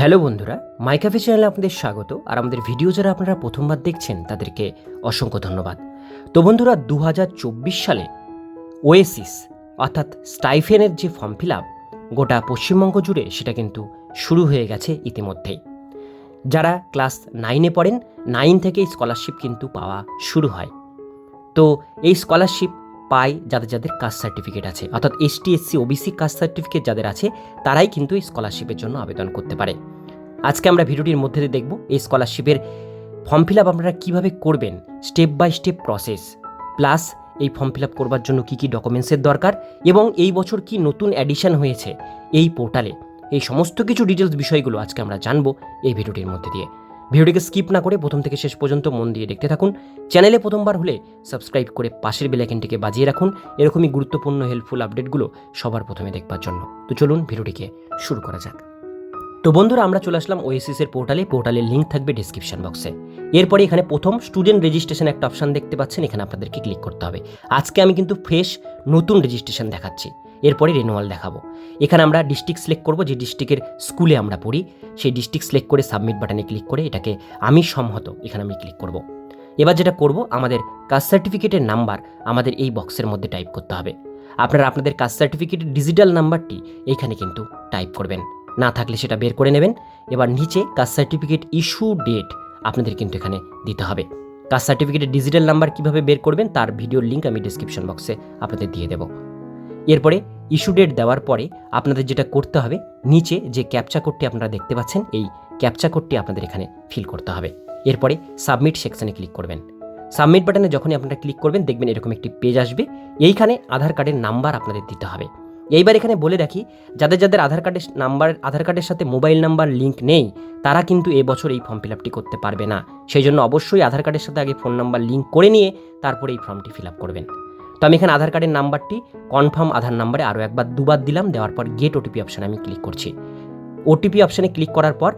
Hello বন্ধুরা, মাইকাফে চ্যানেলে আপনাদের স্বাগত আর আমাদের ভিডিও যারা আপনারা প্রথমবার দেখছেন, তাদেরকে অসংখ্য ধন্যবাদ। তো বন্ধুরা দু হাজার চব্বিশ সালে ওয়েসিস, অর্থাৎ স্টাইফেনের যে ফর্ম ফিল আপ গোটা পশ্চিমবঙ্গ জুড়ে সেটা কিন্তু শুরু হয়ে গেছে ইতিমধ্যেই। যারা ক্লাস নাইনে পড়েন, নাইন থেকে স্কলারশিপ কিন্তু পাওয়া শুরু হয়। তো এই স্কলারশিপ পায় যাদের যাদের কাস্ট সার্টিফিকেট আছে। অর্থাৎ ST SC OBC caste certificate যাদের আছে, তারাই কিন্তু এই স্কলারশিপের জন্য আবেদন করতে পারে। আজকে আমরা ভিডিওটির মধ্যে দিয়ে দেখব এই স্কলারশিপের ফর্ম ফিল আপ আপনারা কীভাবে করবেন step by step process plus এই ফর্ম ফিল আপ করবার জন্য কী কী ডকুমেন্টসের দরকার, এবং এই বছর কি নতুন অ্যাডিশন হয়েছে এই পোর্টালে এই সমস্ত কিছু ডিটেলস বিষয়গুলো আজকে আমরা জানব এই ভিডিওটির মধ্যে দিয়ে। ভিডিওটিকে স্কিপ না করে প্রথম থেকে শেষ পর্যন্ত মন দিয়ে দেখতে থাকুন। চ্যানেলে প্রথমবার হলে সাবস্ক্রাইব করে পাশের বেলাইকেনটিকে বাজিয়ে রাখুন। এরকমই গুরুত্বপূর্ণ হেল্পফুল আপডেটগুলো সবার প্রথমে দেখবার জন্য। তো চলুন ভিডিওটিকে শুরু করা যাক। তো বন্ধুরা, আমরা চলে আসলাম ওএসিসের পোর্টালে পোর্টালের লিঙ্ক থাকবে ডিসক্রিপশন বক্সে এরপরে এখানে প্রথম স্টুডেন্ট রেজিস্ট্রেশন একটা অপশন দেখতে পাচ্ছেন। এখানে আপনাদেরকে ক্লিক করতে হবে। আজকে আমি কিন্তু ফ্রেশ নতুন রেজিস্ট্রেশন দেখাচ্ছি। এরপরে রেনুয়াল দেখাবো। এখানে আমরা ডিস্ট্রিক্ট সিলেক্ট করব, যে ডিস্ট্রিক্টের স্কুলে আমরা পড়ি। সেই ডিস্ট্রিক্ট সিলেক্ট করে সাবমিট বাটনে ক্লিক করে এটাকে আমি সম্মত এখানে আমি ক্লিক করব। এবার যেটা করব, আমাদের কাস্ট সার্টিফিকেটের নাম্বার আমাদের এই বক্সের মধ্যে টাইপ করতে হবে। আপনারা আপনাদের কাস্ট সার্টিফিকেটের ডিজিটাল নাম্বারটি এইখানে কিন্তু টাইপ করবেন। না থাকলে সেটা বের করে নেবেন। এবার নিচে কাস্ট সার্টিফিকেট ইস্যু ডেট আপনাদের কিন্তু এখানে দিতে হবে। কাস্ট সার্টিফিকেটের ডিজিটাল নাম্বার কীভাবে বের করবেন, তার ভিডিওর লিঙ্ক আমি ডিসক্রিপশন বক্সে আপনাদের দিয়ে দেবো। এরপরে ইস্যু ডেট দেওয়ার পরে আপনাদের যেটা করতে হবে, নিচে যে ক্যাপচা কোডটি আপনারা দেখতে পাচ্ছেন, এই ক্যাপচা কোডটি আপনাদের এখানে ফিল করতে হবে। এরপরে সাবমিট সেকশনে ক্লিক করবেন। সাবমিট বাটনে যখনই আপনারা ক্লিক করবেন, দেখবেন এরকম একটি পেজ আসবে। এইখানে আধার কার্ডের নাম্বার আপনাদের দিতে হবে। এইবার এখানে বলে রাখি, যাদের যাদের আধার কার্ডের নাম্বার আধার কার্ডের সাথে মোবাইল নাম্বার লিঙ্ক নেই, তারা কিন্তু এবছর এই ফর্ম ফিল আপটি করতে পারবে না। সেই জন্য অবশ্যই আধার কার্ডের সাথে আগে ফোন নাম্বার লিঙ্ক করে নিয়ে তারপরে এই ফর্মটি ফিল আপ করবেন। তো আমি এখানে আধার কার্ডের নাম্বারটি কনফার্ম আধার নাম্বারে আরও একবার দুবার দিলাম, দেওয়ার পর গেট ওটিপি অপশানে আমি ক্লিক করছি। ওটিপি অপশানে ক্লিক করার পর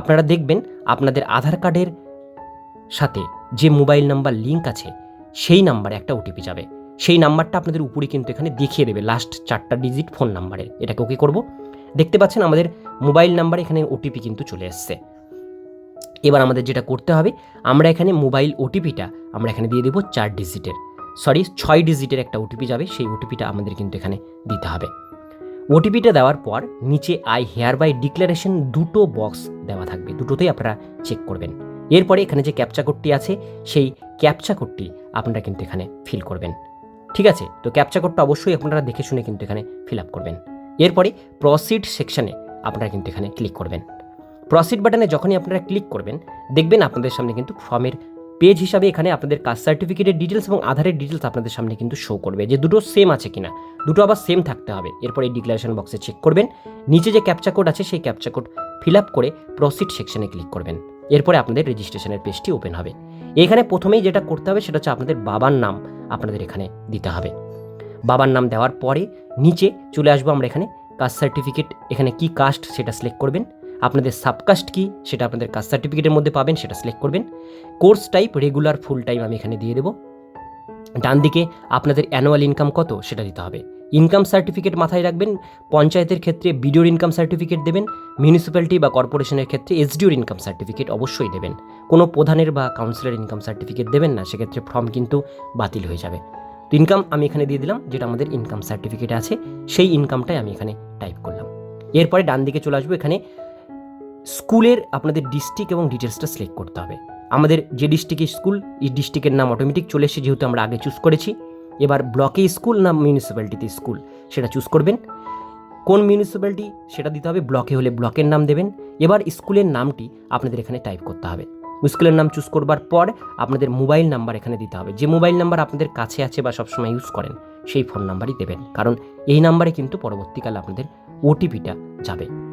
আপনারা দেখবেন আপনাদের আধার কার্ডের সাথে যে মোবাইল নাম্বার লিঙ্ক আছে, সেই নাম্বারে একটা ওটিপি যাবে। সেই নাম্বারটা আপনাদের উপরে কিন্তু এখানে দেখিয়ে দেবে লাস্ট চারটা ডিজিট ফোন নাম্বারের এটাকে ওকে করব। দেখতে পাচ্ছেন আমাদের মোবাইল নাম্বারে এখানে ওটিপি কিন্তু চলে এসছে। এবার আমাদের যেটা করতে হবে, আমরা এখানে মোবাইল ওটিপিটা আমরা এখানে দিয়ে দেবো চার ডিজিটের সরি, ছয় ডিজিটের একটা ওটিপি যাবে, সেই ওটিপিটা আমাদের কিন্তু এখানে দিতে হবে। ওটিপিটা দেওয়ার পর নিচে আই হেয়ার বাই ডিক্লারেশন দুটো বক্স দেওয়া থাকবে, দুটোতেই আপনারা চেক করবেন। এরপরে এখানে যে ক্যাপচা কোডটি আছে, সেই ক্যাপচা কোডটি আপনারা কিন্তু এখানে ফিল করবেন। ঠিক আছে? তো ক্যাপচা কোডটা অবশ্যই আপনারা দেখে শুনে কিন্তু এখানে ফিল আপ করবেন। এরপরে প্রসিড সেকশনে আপনারা কিন্তু এখানে ক্লিক করবেন। প্রসিড বাটনে যখনই আপনারা ক্লিক করবেন, দেখবেন আপনাদের সামনে কিন্তু ফর্মের পেজ হিসাবে এখানে আপনাদের কাস্ট সার্টিফিকেটের ডিটেলস এবং আধারের ডিটেলস আপনাদের সামনে কিন্তু শো করবে। যে দুটো সেম আছে কিনা, দুটো আবার সেম থাকতে হবে। এরপর এই ডিক্লারেশন বক্সে চেক করবেন। নিচে যে ক্যাপচা কোড আছে, সেই ক্যাপচা কোড ফিল আপ করে প্রসিড সেকশনে ক্লিক করবেন। এরপরে আপনাদের রেজিস্ট্রেশনের পেজটি ওপেন হবে। এখানে প্রথমেই যেটা করতে হবে, সেটা হচ্ছে আপনাদের বাবার নাম আপনাদের এখানে দিতে হবে। বাবার নাম দেওয়ার পরে নিচে চলে আসব আমরা এখানে। কাস্ট সার্টিফিকেট এখানে কি কাস্ট সেটা সিলেক্ট করবেন। আপনাদের সাবকাস্ট কি, সেটা আপনাদের কাস্ট সার্টিফিকেটের মধ্যে পাবেন, সেটা সিলেক্ট করবেন। Course type regular full time আমি এখানে দিয়ে দেবো। ডান দিকে আপনাদের অ্যানুয়াল ইনকাম কত, সেটা দিতে হবে। ইনকাম সার্টিফিকেট মাথায় রাখবেন, পঞ্চায়েতের ক্ষেত্রে বিডিওর ইনকাম সার্টিফিকেট দেবেন মিউনিসিপ্যালিটি বা কর্পোরেশনের ক্ষেত্রে এসডিওর ইনকাম সার্টিফিকেট অবশ্যই দেবেন। কোনো প্রধানের বা কাউন্সিলর ইনকাম সার্টিফিকেট দেবেন না, সেক্ষেত্রে ফর্ম কিন্তু বাতিল হয়ে যাবে। তো ইনকাম আমি এখানে দিয়ে দিলাম, যেটা আমাদের ইনকাম সার্টিফিকেট আছে, সেই ইনকামটাই আমি এখানে টাইপ করলাম। এরপরে ডান দিকে চলে আসব, এখানে স্কুলের আপনাদের ডিস্ট্রিক্ট এবং ডিটেলসটা সিলেক্ট করতে হবে। আমাদের যে ডিস্ট্রিক্টে স্কুল, এই ডিস্ট্রিক্টের নাম অটোমেটিক চলে এসে যেহেতু আমরা আগে চুজ করেছি। এবার ব্লকে স্কুল না মিউনিসিপ্যালিটিতে স্কুল, সেটা চুজ করবেন। কোন মিউনিসিপ্যালিটি সেটা দিতে হবে। ব্লকে হলে ব্লকের নাম দেবেন। এবার স্কুলের নামটি আপনাদের এখানে টাইপ করতে হবে। স্কুলের নাম চুজ করবার পর আপনাদের মোবাইল নাম্বার এখানে দিতে হবে। যে মোবাইল নাম্বার আপনাদের কাছে আছে বা সবসময় ইউজ করেন, সেই ফোন নাম্বারই দেবেন। কারণ এই নাম্বারে কিন্তু পরবর্তীকালে আপনাদের ওটিপিটা যাবে।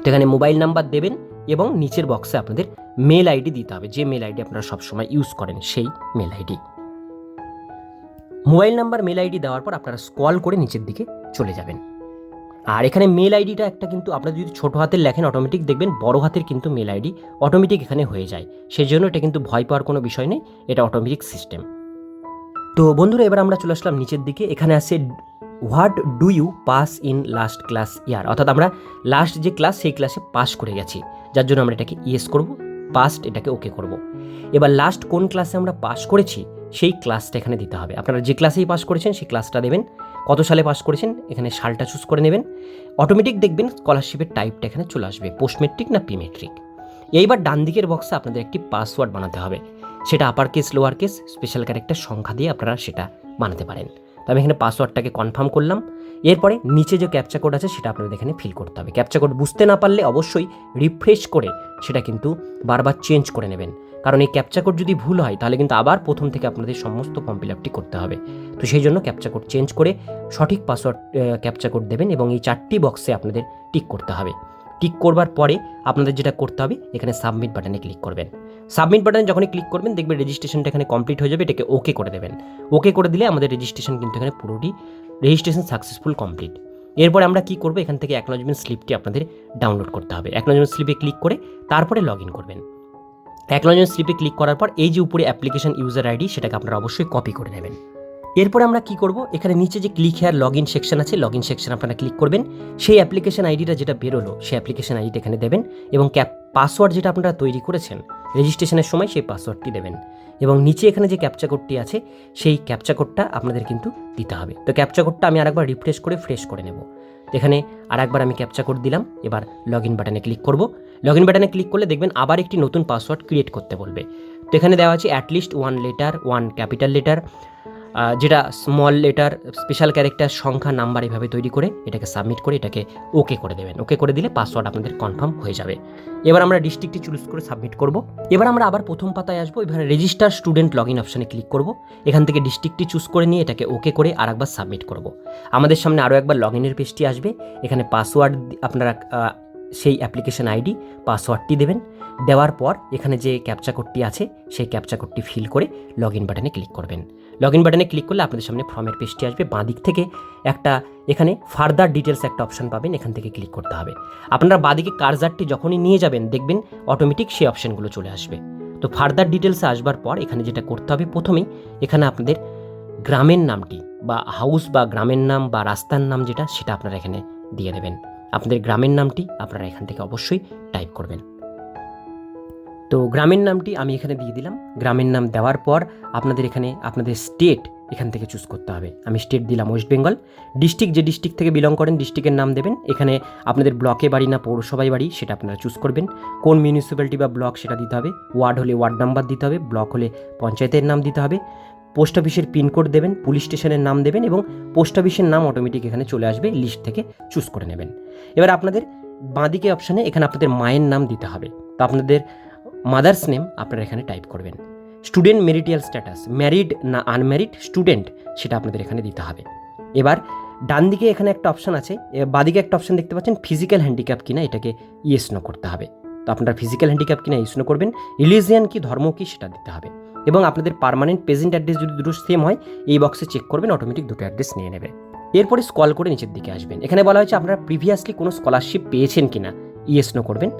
তো এখানে মোবাইল নাম্বার দেবেন এবং নিচের বক্সে আপনাদের মেল আইডি দিতে হবে। যে মেল আইডি আপনারা সবসময় ইউজ করেন, সেই mail ID mobile number mail ID দেওয়ার পর আপনারা স্কল করে নিচের দিকে চলে যাবেন। আর এখানে মেল আইডিটা একটা কিন্তু আপনারা যদি ছোটো হাতের লেখেন অটোমেটিক দেখবেন, বড় হাতের কিন্তু মেল আইডি অটোমেটিক এখানে হয়ে যায়। সেই জন্য এটা কিন্তু ভয় পাওয়ার কোনো বিষয় নেই, এটা অটোমেটিক সিস্টেম তো বন্ধুরা, এবার আমরা চলে আসলাম নিচের দিকে। এখানে আছে what do you pass in last class year? অর্থাৎ আমরা লাস্ট যে ক্লাস, সেই ক্লাসে পাস করে গেছি। যার জন্য আমরা এটাকে ইয়েস করব, পাস্ট এটাকে ওকে করব। এবার লাস্ট কোন ক্লাসে আমরা পাস করেছি, সেই ক্লাসটা এখানে দিতে হবে। আপনারা যে ক্লাসেই পাস করেছেন, সেই ক্লাসটা দেবেন। কত সালে পাস করেছেন, এখানে সালটা চুজ করে নেবেন। অটোমেটিক দেখবেন স্কলারশিপের টাইপটা এখানে চলে আসবে পোস্ট মেট্রিক না প্রিমেট্রিক। এইবার ডান দিকের বক্সে আপনাদের একটি পাসওয়ার্ড বানাতে হবে। সেটা upper case lower case special character সংখ্যা দিয়ে আপনারা সেটা বানাতে পারেন। তো আমি এখানে পাসওয়ার্ডটাকে কনফার্ম করলাম। এরপরে নিচে যে ক্যাপচা কোড আছে, সেটা আপনাদের এখানে ফিল করতে হবে। ক্যাপচা কোড বুঝতে না পারলে অবশ্যই রিফ্রেশ করে সেটা কিন্তু বারবার চেঞ্জ করে নেবেন। কারণ এই ক্যাপচা কোড যদি ভুল হয়, তাহলে কিন্তু আবার প্রথম থেকে আপনাদের সমস্ত ফর্ম ফিল আপটি করতে হবে। তো সেই জন্য ক্যাপচা কোড চেঞ্জ করে সঠিক পাসওয়ার্ড ক্যাপচা কোড দেবেন এবং এই চারটি বক্সে আপনাদের টিক করতে হবে। টিক করবার পরে আপনাদের যেটা করতে হবে, এখানে সাবমিট বাটনে ক্লিক করবেন। সাবমিট বাটনে যখনই ক্লিক করবেন, দেখবেন রেজিস্ট্রেশনটা এখানে কমপ্লিট হয়ে যাবে, এটাকে ওকে করে দেবেন। ওকে করে দিলে আমাদের রেজিস্ট্রেশন কিন্তু এখানে পুরোটি রেজিস্ট্রেশন সাকসেসফুল কমপ্লিট এরপরে আমরা কি করব, এখান থেকে অ্যাকনোলজমেন্ট স্লিপটি আপনাদের ডাউনলোড করতে হবে। অ্যাকনোলজমেন্ট স্লিপে ক্লিক করে তারপরে লগ ইন করবেন। অ্যাকনোলজমেন্ট স্লিপে ক্লিক করার পর এই যে উপরে অ্যাপ্লিকেশন ইউজার আইডি সেটাকে আপনারা অবশ্যই কপি করে নেবেন। এরপরে আমরা কি করব? এখানে নিচে যে click here log in section আছে লগ ইন সেকশন আপনারা ক্লিক করবেন। সেই অ্যাপ্লিকেশন আইডিটা যেটা বেরোলো, সেই অ্যাপ্লিকেশন আইডিটা এখানে দেবেন এবং ক্যাপ পাসওয়ার্ড যেটা আপনারা তৈরি করেছেন রেজিস্ট্রেশনের সময় সেই পাসওয়ার্ডটি দেবেন। এবং নিচে এখানে যে ক্যাপচা কোডটি আছে, সেই ক্যাপচা কোডটা আপনাদের কিন্তু দিতে হবে। তো ক্যাপচা কোডটা আমি আরেকবার রিফ্রেশ করে ফ্রেশ করে নেব। এখানে আরেকবার আমি ক্যাপচা কোড দিলাম, এবার লগ ইন বাটনে ক্লিক করব। লগ ইন বাটনে ক্লিক করলে দেখবেন আবার একটি নতুন পাসওয়ার্ড ক্রিয়েট করতে বলবে। তো এখানে দেওয়া আছে at least one letter one capital letter যেটা স্মল লেটার স্পেশাল ক্যারেক্টার সংখ্যা নাম্বার এভাবে তৈরি করে এটাকে সাবমিট করে এটাকে ওকে করে দেবেন। ওকে করে দিলে পাসওয়ার্ড আপনাদের কনফার্ম হয়ে যাবে। এবার আমরা ডিস্ট্রিক্টটি চুজ করে সাবমিট করব। এবার আমরা আবার প্রথম পাতায় আসব। এবার রেজিস্টার স্টুডেন্ট লগ ইন অপশানে ক্লিক করব। এখান থেকে ডিস্ট্রিক্টটি চুজ করে নিয়ে এটাকে ওকে করে আর একবার সাবমিট করব। আমাদের সামনে আরও একবার লগ ইনের পেজটি আসবে। এখানে পাসওয়ার্ড আপনারা সেই অ্যাপ্লিকেশন আইডি, পাসওয়ার্ডটি দেবেন। দেওয়ার পর এখানে যে ক্যাপচা কোডটি আছে, সেই ক্যাপচা কোডটি ফিল করে লগ ইন বাটনে ক্লিক করবেন। লগ ইন বাটনে ক্লিক করলে আপনাদের সামনে ফর্মের পেজটি আসবে। বাঁ দিক থেকে একটা, এখানে ফার্দার ডিটেলস একটা অপশন পাবেন, এখান থেকে ক্লিক করতে হবে। আপনারা বাঁদিকে কার্জারটি যখনই নিয়ে যাবেন, দেখবেন অটোমেটিক সেই অপশনগুলো চলে আসবে। তো ফার্দার ডিটেলসে আসবার পর এখানে যেটা করতে হবে, প্রথমেই এখানে আপনাদের গ্রামের নামটি বা হাউস বা গ্রামের নাম বা রাস্তার নাম যেটা, সেটা আপনারা এখানে দিয়ে দেবেন। আপনাদের গ্রামের নামটি আপনারা এখান থেকে অবশ্যই টাইপ করবেন। তো গ্রামের নামটি আমি এখানে দিয়ে দিলাম। গ্রামের নাম দেওয়ার পর আপনাদের এখানে আপনাদের স্টেট এখান থেকে চুজ করতে হবে। আমি স্টেট দিলাম ওয়েস্ট বেঙ্গল ডিস্ট্রিক্ট যে ডিস্ট্রিক্ট থেকে বিলং করেন ডিস্ট্রিক্টের নাম দেবেন। এখানে আপনাদের ব্লকে বাড়ি না পৌরসভায় বাড়ি সেটা আপনারা চুজ করবেন। কোন মিউনিসিপ্যালিটি বা ব্লক সেটা দিতে হবে। ওয়ার্ড হলে ওয়ার্ড নাম্বার দিতে হবে। ব্লক হলে পঞ্চায়েতের নাম দিতে হবে। পোস্ট অফিসের পিনকোড দেবেন, পুলিশ স্টেশনের নাম দেবেন এবং পোস্ট অফিসের নাম অটোমেটিক এখানে চলে আসবে লিস্ট থেকে চুজ করে নেবেন। এবার আপনাদের বাঁদিকে অপশানে এখানে আপনাদের মায়ের নাম দিতে হবে। তো আপনাদের মাদার্স নেম আপনারা এখানে টাইপ করবেন। স্টুডেন্ট মেরিটিয়াল স্ট্যাটাস ম্যারিড না আনম্যারিড স্টুডেন্ট সেটা আপনাদের এখানে দিতে হবে। এবার ডান দিকে এখানে একটা অপশান আছে বাদিকে একটা অপশান দেখতে পাচ্ছেন ফিজিক্যাল হ্যান্ডিক্যাপ কিনা এটাকে ইয়েস নো করতে হবে। তো আপনারা ফিজিক্যাল হ্যান্ডিক্যাপ কিনা ইয়েস নো করবেন রিলিজিয়ান কি, ধর্ম কি সেটা দিতে হবে। এবং আপনাদের পার্মানেন্ট প্রেজেন্ট অ্যাড্রেস যদি দুটো সেম হয়, এই বক্সে চেক করবেন অটোমেটিক দুটো অ্যাড্রেস নিয়ে নেবে। এরপরে স্কল করে নিচের দিকে আসবেন। এখানে বলা হয়েছে আপনারা প্রিভিয়াসলি কোনো স্কলারশিপ পেয়েছেন কিনা ইয়েস নো করবেন।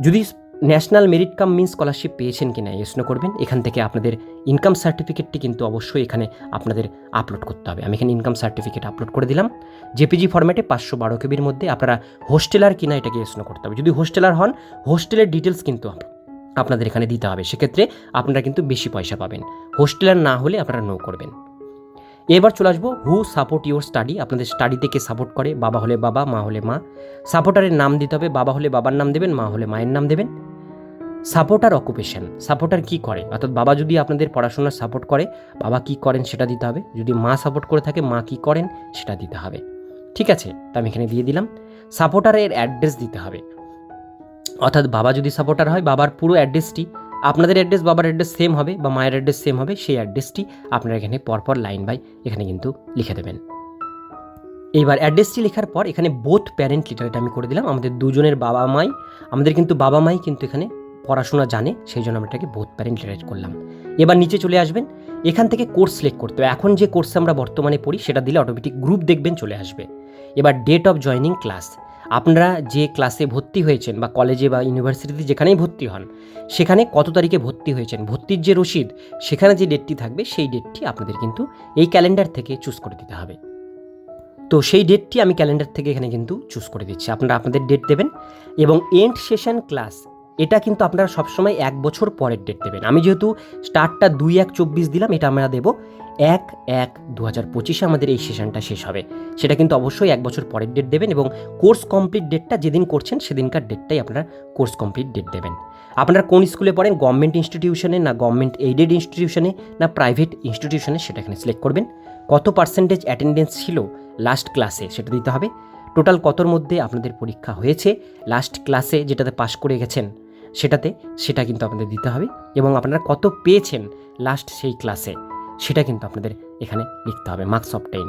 যদি national merit cum mean scholarship পেয়েছেন কিনা ইয়েস নো করবেন। এখান থেকে আপনাদের ইনকাম সার্টিফিকেটটি কিন্তু অবশ্যই এখানে আপনাদের আপলোড করতে হবে। আমি এখানে ইনকাম সার্টিফিকেট আপলোড করে দিলাম। জেপিজি ফরম্যাটে পাঁচশো বারো কেবির মধ্যে আপনারা হোস্টেলার কিনা, এটাকে ইয়েস নো করতে হবে। যদি হোস্টেলার হন হোস্টেলের ডিটেলস কিন্তু আপনাদের এখানে দিতে হবে। সেক্ষেত্রে আপনারা কিন্তু বেশি পয়সা পাবেন। হোস্টেলার না হলে আপনারা নো করবেন। এবার চলে আসব হু সাপোর্ট ইউর স্টাডি আপনাদের স্টাডিতে কে সাপোর্ট করে? বাবা হলে বাবা, মা হলে মা। সাপোর্টারের নাম দিতে হবে। বাবা হলে বাবার নাম দেবেন, মা হলে মায়ের নাম দেবেন। সাপোর্টার অকুপেশন সাপোর্টার কি করে? অর্থাৎ বাবা যদি আপনাদের পড়াশোনার সাপোর্ট করে, বাবা কি করেন সেটা দিতে হবে। যদি মা সাপোর্ট করে থাকে, মা কি করেন সেটা দিতে হবে। ঠিক আছে, তো আমি এখানে দিয়ে দিলাম। সাপোর্টারের অ্যাড্রেস দিতে হবে। অর্থাৎ বাবা যদি সাপোর্টার হয়, বাবার পুরো অ্যাড্রেসটি আপনাদের অ্যাড্রেস বাবার অ্যাড্রেস সেম হবে, বা মায়ের অ্যাড্রেস সেম হবে, সেই অ্যাড্রেসটি আপনারা এখানে পরপর লাইন বাই এখানে কিন্তু লিখে দেবেন। এইবার অ্যাড্রেসটি লেখার পর এখানে বোথ প্যারেন্ট লিটারটা আমি করে দিলাম। আমাদের দুজনের বাবা মাই, আমাদের কিন্তু বাবা মাই কিন্তু এখানে পড়াশোনা জানে, সেই জন্য আমরা এটাকে বোথ প্যারেন্ট লিটারেট করলাম। এবার নিচে চলে আসবেন, এখান থেকে কোর্স সিলেক্ট করতে হবে। এখন যে কোর্সে আমরা বর্তমানে পড়ি, সেটা দিলে অটোমেটিক গ্রুপ দেখবেন চলে আসবে। এবার ডেট অফ জয়নিং ক্লাস আপনারা যে ক্লাসে ভর্তি হয়েছেন বা কলেজে বা ইউনিভার্সিটিতে যেখানেই ভর্তি হন, সেখানে কত তারিখে ভর্তি হয়েছেন, ভর্তির যে রসিদ, সেখানে যে ডেটটি থাকবে, সেই ডেটটি আপনাদের কিন্তু এই ক্যালেন্ডার থেকে চুজ করে দিতে হবে। তো সেই ডেটটি আমি ক্যালেন্ডার থেকে এখানে কিন্তু চুজ করে দিচ্ছি। আপনারা আপনাদের ডেট দেবেন এবং এন্ড সেশন ক্লাস এটা কিন্তু আপনারা সবসময় এক বছর পরের ডেট দেবেন। আমি যেহেতু স্টার্টটা দুই এক চব্বিশ দিলাম, এটা আমরা দেবো এক এক দু হাজার পঁচিশে আমাদের এই সেশনটা শেষ হবে। সেটা কিন্তু অবশ্যই এক বছর পরের ডেট দেবেন এবং কোর্স কমপ্লিট ডেটটা যেদিন করছেন সেদিনকার ডেটটাই আপনারা কোর্স কমপ্লিট ডেট দেবেন। আপনারা কোন স্কুলে পড়েন গভর্নমেন্ট ইনস্টিটিউশনে না গভর্নমেন্ট এইডেড ইনস্টিটিউশনে না প্রাইভেট ইনস্টিটিউশনে সেটা এখানে সিলেক্ট করবেন। কত পার্সেন্টেজ অ্যাটেন্ডেন্স ছিল লাস্ট ক্লাসে সেটা দিতে হবে। টোটাল কতর মধ্যে আপনাদের পরীক্ষা হয়েছে লাস্ট ক্লাসে যেটাতে পাশ করে গেছেন, সেটাতে সেটা কিন্তু আপনাদের দিতে হবে এবং আপনারা কত পেয়েছেন লাস্ট সেই ক্লাসে সেটা কিন্তু আপনাদের এখানে লিখতে হবে মার্কস অফ টেন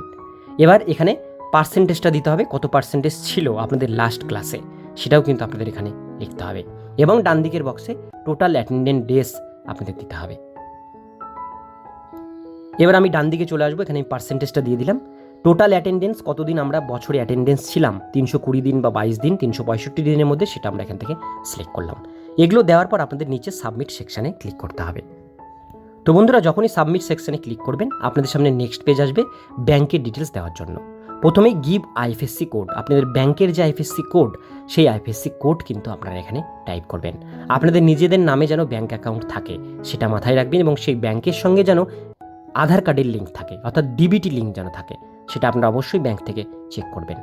এবার এখানে পার্সেন্টেজটা দিতে হবে, কত পার্সেন্টেজ ছিল আপনাদের লাস্ট ক্লাসে সেটাও কিন্তু আপনাদের এখানে লিখতে হবে। এবং ডান দিকের বক্সে টোটাল অ্যাটেন্ডেন্ট ডেস আপনাদের দিতে হবে। এবার আমি ডান দিকে চলে আসব, এখানে আমি পার্সেন্টেজটা দিয়ে দিলাম। টোটাল অ্যাটেন্ডেন্স কতদিন আমরা বছরে অ্যাটেন্ডেন্স ছিলাম? তিনশো কুড়ি দিন বা বাইশ দিন, তিনশো পঁয়ষট্টি দিনের মধ্যে সেটা আমরা এখান থেকে সিলেক্ট করলাম। এগুলো দেওয়ার পর আপনাদের নিচে সাবমিট সেকশানে ক্লিক করতে হবে। তো বন্ধুরা, যখনই সাবমিট সেকশনে ক্লিক করবেন, আপনাদের সামনে নেক্সট পেজ আসবে ব্যাংকের ডিটেলস দেওয়ার জন্য। প্রথমেই গিভ আইএফএসসি কোড আপনাদের ব্যাংকের যে আইএফএসসি কোড সেই আইএফএসসি কোড কিন্তু আপনারা এখানে টাইপ করবেন। আপনাদের নিজেদের নামে যেন ব্যাংক অ্যাকাউন্ট থাকে, সেটা মাথায় রাখবেন এবং সেই ব্যাংকের সঙ্গে যেন আধার কার্ডের লিঙ্ক থাকে, অর্থাৎ ডিবিটি লিঙ্ক যেন থাকে, সেটা আপনারা অবশ্যই ব্যাংক থেকে চেক করবেন।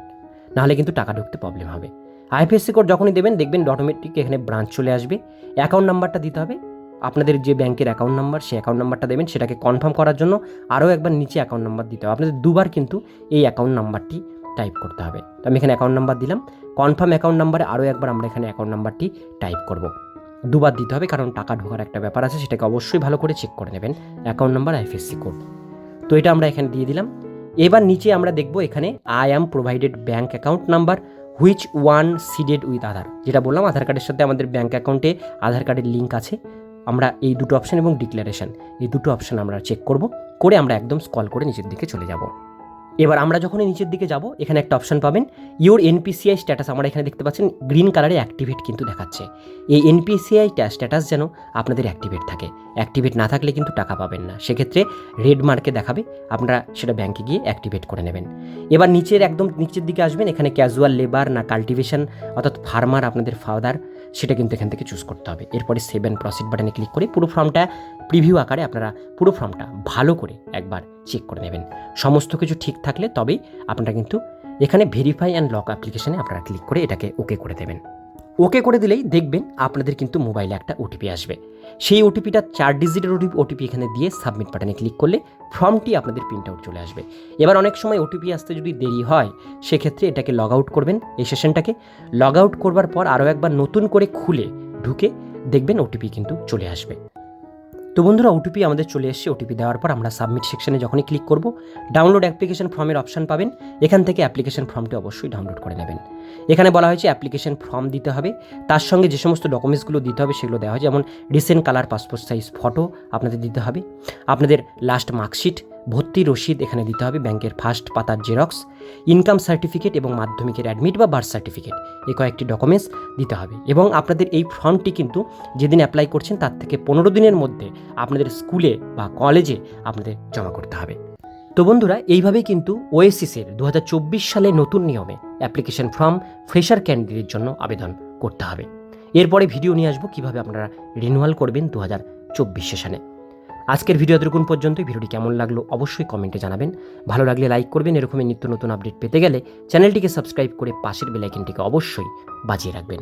নাহলে কিন্তু টাকা ঢুকতে প্রবলেম হবে। আইএফএসসি কোড যখনই দেবেন, দেখবেন অটোমেটিক এখানে ব্রাঞ্চ চলে আসবে। অ্যাকাউন্ট নাম্বারটা দিতে হবে। আপনাদের যে ব্যাংকের অ্যাকাউন্ট নাম্বার সেই অ্যাকাউন্ট নাম্বারটা দেবেন, সেটাকে কনফার্ম করার জন্য আরও একবার নিচে অ্যাকাউন্ট নাম্বার দিতে হবে। আপনাদের দুবার কিন্তু এই অ্যাকাউন্ট নাম্বারটি টাইপ করতে হবে। তো আমি এখানে অ্যাকাউন্ট নাম্বার দিলাম। কনফার্ম অ্যাকাউন্ট নাম্বারে আরও একবার আমরা এখানে অ্যাকাউন্ট নাম্বারটি টাইপ করব। দুবার দিতে হবে, কারণ টাকা ঢোকার একটা ব্যাপার আছে, সেটাকে অবশ্যই ভালো করে চেক করে নেবেন অ্যাকাউন্ট নাম্বার আইএফএসসি কোড তো এটা আমরা এখানে দিয়ে দিলাম। এবার নিচে আমরা দেখব এখানে I am provided bank account number which one seeded with Aadhaar যেটা বললাম আধার কার্ডের সাথে আমাদের ব্যাঙ্ক অ্যাকাউন্টে আধার কার্ডের লিঙ্ক আছে। আমরা এই দুটো অপশন এবং ডিক্লারেশন এই দুটো অপশন আমরা চেক করব, করে আমরা একদম স্কল করে নিচের দিকে চলে যাব। এবার আমরা যখনই নিচের দিকে যাব, এখানে একটা অপশন পাবেন ইওর এনপিসিআই স্ট্যাটাস আমরা এখানে দেখতে পাচ্ছেন গ্রিন কালারে অ্যাক্টিভেট কিন্তু দেখাচ্ছে। এই এনপিসিআই স্ট্যাটাস যেন আপনাদের অ্যাক্টিভেট থাকে। অ্যাক্টিভেট না থাকলে কিন্তু টাকা পাবেন না। সেক্ষেত্রে রেড মার্কে দেখাবে, আপনারা সেটা ব্যাংকে গিয়ে অ্যাক্টিভেট করে নেবেন। এবার নিচের একদম নিচের দিকে আসবেন, এখানে ক্যাজুয়াল লেবার না কাল্টিভেশন অর্থাৎ ফার্মার আপনাদের ফাদার সেটা কিন্তু এখান থেকে চুজ করতে হবে। এরপরে সেভেন প্রসিড বাটনে ক্লিক করে পুরো ফর্মটা প্রিভিউ আকারে আপনারা পুরো ফর্মটা ভালো করে একবার চেক করে নেবেন। সমস্ত কিছু ঠিক থাকলে তবেই আপনারা কিন্তু এখানে ভেরিফাই অ্যান্ড লক অ্যাপ্লিকেশানে আপনারা ক্লিক করে এটাকে ওকে করে দেবেন। ওকে করে দিলেই দেখবেন আপনাদের কিন্তু মোবাইলে একটা ওটিপি আসবে। সেই ওটিপিটা চার ডিজিটের ওটিপি ওটিপি এখানে দিয়ে সাবমিট বাটনে ক্লিক করলে ফর্মটি আপনাদের প্রিন্ট আউট চলে আসবে। এবার অনেক সময় ওটিপি আসতে যদি দেরি হয়, সেক্ষেত্রে এটাকে লগ আউট করবেন এই সেশনটাকে লগ আউট করবার পর আরও একবার নতুন করে খুলে ঢুকে দেখবেন ওটিপি কিন্তু চলে আসবে। তো বন্ধুরা ওটিপি আমাদের চলে এসছে। ওটিপি দেওয়ার পর আমরা সাবমিট সেকশনে যখনই ক্লিক করব ডাউনলোড অ্যাপ্লিকেশন ফর্মের অপশান পাবেন। এখান থেকে অ্যাপ্লিকেশন ফর্মটি অবশ্যই ডাউনলোড করে নেবেন। এখানে বলা হয়েছে অ্যাপ্লিকেশন ফর্ম দিতে হবে। তার সঙ্গে যে সমস্ত ডকুমেন্টসগুলো দিতে হবে সেগুলো দেওয়া হয়। যেমন recent colour passport size photo আপনাদের দিতে হবে। আপনাদের লাস্ট মার্কশিট ভর্তি রসিদ এখানে দিতে হবে ব্যাংকের ফার্স্ট পাতার জেরক্স, ইনকাম সার্টিফিকেট এবং মাধ্যমিকের অ্যাডমিট বা বার্থ সার্টিফিকেট। এই কয়েকটি ডকুমেন্টস দিতে হবে এবং আপনাদের এই ফর্মটি কিন্তু যেদিন অ্যাপ্লাই করছেন তার থেকে পনেরো দিনের মধ্যে আপনাদের স্কুলে বা কলেজে আপনাদের জমা করতে হবে। তো বন্ধুরা, এইভাবেই কিন্তু ওএসিসের দু হাজার চব্বিশ সালে নতুন নিয়মে অ্যাপ্লিকেশন ফর্ম ফ্রেশার ক্যান্ডিডেটের জন্য আবেদন করতে হবে। এরপরে ভিডিও নিয়ে আসব কীভাবে আপনারা রিনিউয়াল করবেন দু হাজার চব্বিশ সেশনে আজকের ভিডিও এতটুকুন পর্যন্ত ভিডিওটি কেমন লাগল অবশ্যই কমেন্টে জানাবেন। ভালো লাগলে লাইক করবেন, এরকমই নিত্য নতুন আপডেট পেতে গেলে চ্যানেলটিকে সাবস্ক্রাইব করে পাশের বেলাইকনটিকে অবশ্যই বাজিয়ে রাখবেন।